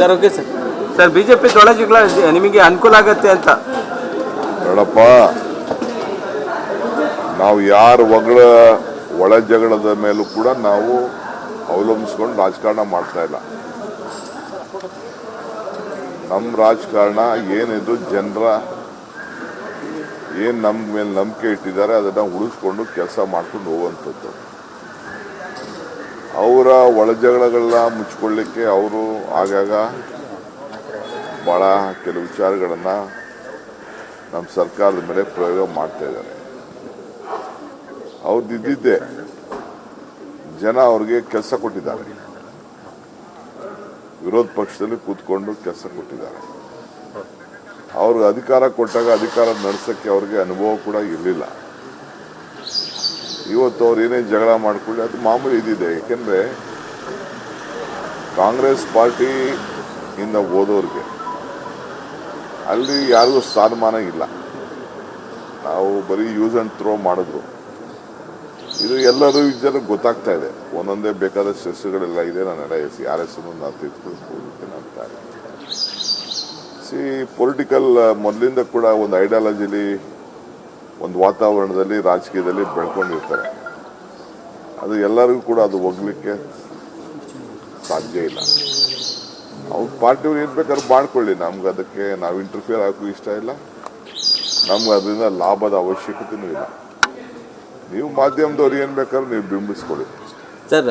Sir, okay sir. Sir, BJP ಜಗಳ ನಿಮಗೆ ಅನುಕೂಲ ಆಗತ್ತೆ ಅಂತ. ನೋಡಪ್ಪ ನಾವು ಯಾರು ಒಗಳ, ಒಳ ಜಗಳದ ಮೇಲೂ ಕೂಡ ನಾವು ಅವಲಂಬಿಸ್ಕೊಂಡು ರಾಜಕಾರಣ ಮಾಡ್ತಾ ಇಲ್ಲ. ನಮ್ಮ ರಾಜಕಾರಣ ಏನಿದು ಜನರ, ಏನು ನಮ್ಮ ಮೇಲೆ ನಂಬಿಕೆ ಇಟ್ಟಿದ್ದಾರೆ ಅದನ್ನು ಉಳಿಸ್ಕೊಂಡು ಕೆಲಸ ಮಾಡ್ಕೊಂಡು ಹೋಗುವಂಥದ್ದು. ಅವರ ಒಳ ಮುಚ್ಚಿಕೊಳ್ಳಿಕ್ಕೆ ಮುಚ್ಕೊಳ್ಳಿಕ್ಕೆ ಅವರು ಆಗಾಗ ಭಾಳ ಕೆಲವು ವಿಚಾರಗಳನ್ನು ನಮ್ಮ ಸರ್ಕಾರದ ಮೇಲೆ ಪ್ರಯೋಗ ಮಾಡ್ತಾ ಇದ್ದಾರೆ. ಅವ್ರದ್ದು ಇದ್ದಿದ್ದೆ ಜನ ಅವ್ರಿಗೆ ಕೆಲಸ ಕೊಟ್ಟಿದ್ದಾರೆ. ವಿರೋಧ ಪಕ್ಷದಲ್ಲಿ ಕೂತ್ಕೊಂಡು ಕೆಲಸ ಕೊಟ್ಟಿದ್ದಾರೆ. ಅವ್ರಿಗೆ ಅಧಿಕಾರ ಕೊಟ್ಟಾಗ ಅಧಿಕಾರ ನಡೆಸೋಕ್ಕೆ ಅವ್ರಿಗೆ ಅನುಭವ ಕೂಡ ಇರಲಿಲ್ಲ. ಇವತ್ತು ಅವ್ರು ಏನೇ ಜಗಳ ಮಾಡಿಕೊಳ್ಳಿ, ಅದು ಮಾಮೂಲಿ ಇದಿದೆ. ಏಕೆಂದರೆ ಕಾಂಗ್ರೆಸ್ ಪಾರ್ಟಿ ಇಂದ ಹೋದವ್ರಿಗೆ ಅಲ್ಲಿ ಯಾರಿಗೂ ಸ್ಥಾನಮಾನ ಇಲ್ಲ. ನಾವು ಬರೀ ಯೂಸ್ ಆ್ಯಂಡ್ ಥ್ರೋ ಮಾಡಿದ್ರು. ಇದು ಎಲ್ಲರೂ ಜನಕ್ಕೆ ಗೊತ್ತಾಗ್ತಾ ಇದೆ. ಒಂದೊಂದೇ ಬೇಕಾದ ಸಸ್ಯಗಳೆಲ್ಲ ಇದೆ ನಾನೆಲ್ಲ ಎಸ್ ಯಾರ ಹೆಸರು ನಾನು ತಿಳ್ಕೊಳ್ತೀನಿ ಅಂತ ಸಿ ಪೊಲಿಟಿಕಲ್ ಮೊದಲಿಂದ ಕೂಡ ಒಂದು ಐಡಿಯಾಲಜಿಲಿ ಒಂದು ವಾತಾವರಣದಲ್ಲಿ, ರಾಜಕೀಯದಲ್ಲಿ ಬೆಳ್ಕೊಂಡಿರ್ತಾರೆ. ಅದು ಎಲ್ಲರಿಗೂ ಕೂಡ ಅದು ಹೋಗ್ಲಿಕ್ಕೆ ಸಾಧ್ಯ ಇಲ್ಲ. ಅವ್ರ ಪಾರ್ಟಿಯವ್ರು ಏನು ಬೇಕಾದ್ರೂ ಮಾಡ್ಕೊಳ್ಳಿ. ನಮ್ಗೆ ಅದಕ್ಕೆ ನಾವು ಇಂಟರ್ಫಿಯರ್ ಹಾಕು ಇಷ್ಟ ಇಲ್ಲ. ನಮ್ಗೆ ಅದರಿಂದ ಲಾಭದ ಅವಶ್ಯಕತೆಯೂ ಇಲ್ಲ. ನೀವು ಮಾಧ್ಯಮದವ್ರು ಏನು ಬೇಕಾದ್ರೂ ನೀವು ಬಿಂಬಿಸ್ಕೊಳ್ಳಿ. ಸರ್